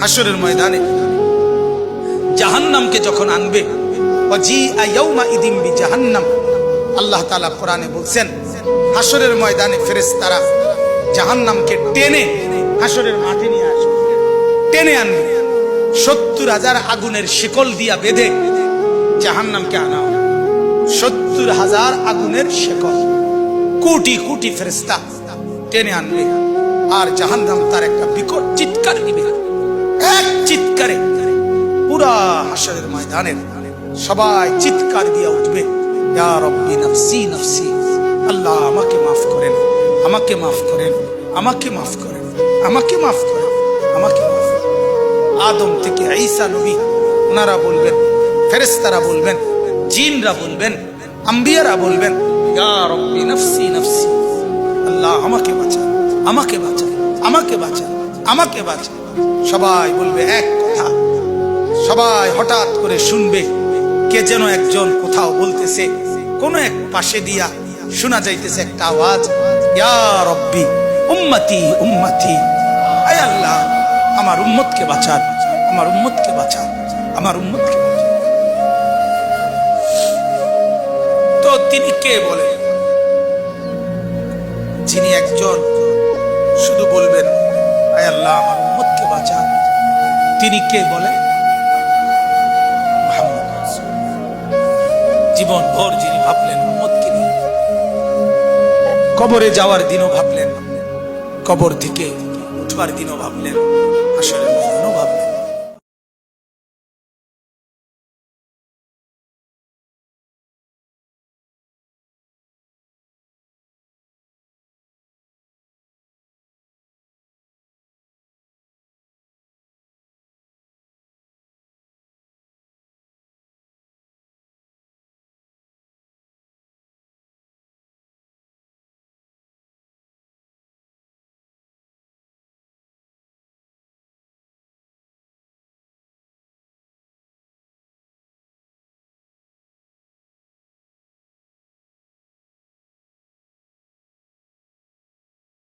হাসরের ময়দানে। জাহান্নামকে যখন আনবে বিজাহান্নাম, আল্লাহ তাআলা কোরআনে বলছেন হাসরের ময়দানে ফেরেশতারা জাহান্নামকে টেনে হাসরের মাঠে নিয়ে আসবে। টেনে আনবে। সত্তর হাজার আগুনের শিকল দিয়া বেঁধে জাহান্নামকে আনা হবে। সত্তর হাজার আগুনের শেকল। কোটি কোটি ফেরেস্তা টেনে আনবে। আর জাহান্নাম তার একটা বিকট চিৎকার দিবে। এক চিৎকারে, পুরা হাসরের ময়দানের সবাই চিৎকার দিয়ে উঠবে, ইয়া রব্বি নফসি নফসি, আল্লাহ আমাকে মাফ করেন, আমাকে মাফ করেন, আমাকে মাফ করেন, আমাকে মাফ করেন, আমাকে মাফ আদম থেকে ঈসা নবী, ওনারা বলবেন, ফেরেশতারা বলবেন, জিনরা বলবেন, আম্বিয়ারা বলবেন, ইয়া রব্বি নফসি নফসি, আল্লাহ আমাকে বাঁচান আমাকে বাঁচান আমাকে বাঁচান আমাকে বাঁচান। সবাই বলবে এক কথা। সবাই হঠাৎ করে শুনবে কে যেন একজন কোথাও বলতেছে, কোন এক পাশে দিয়া শোনা যাইতেছে একটা আওয়াজ আয় আল্লাহ, আমার উম্মতকে বাঁচান, আমার উম্মতকে বাঁচান, আমার উম্মতকে তো তিনি কে বলেন যিনি একজন শুধু বলবেন, আয় আল্লাহ, আমার বাঁচান। তিনি কে বলে জীবন ভর যিনি ভাবলেন উম্মতকে নিয়ে কবরে যাওয়ার দিনও ভাবলেন, কবর থেকে উঠবার দিনও ভাবলেন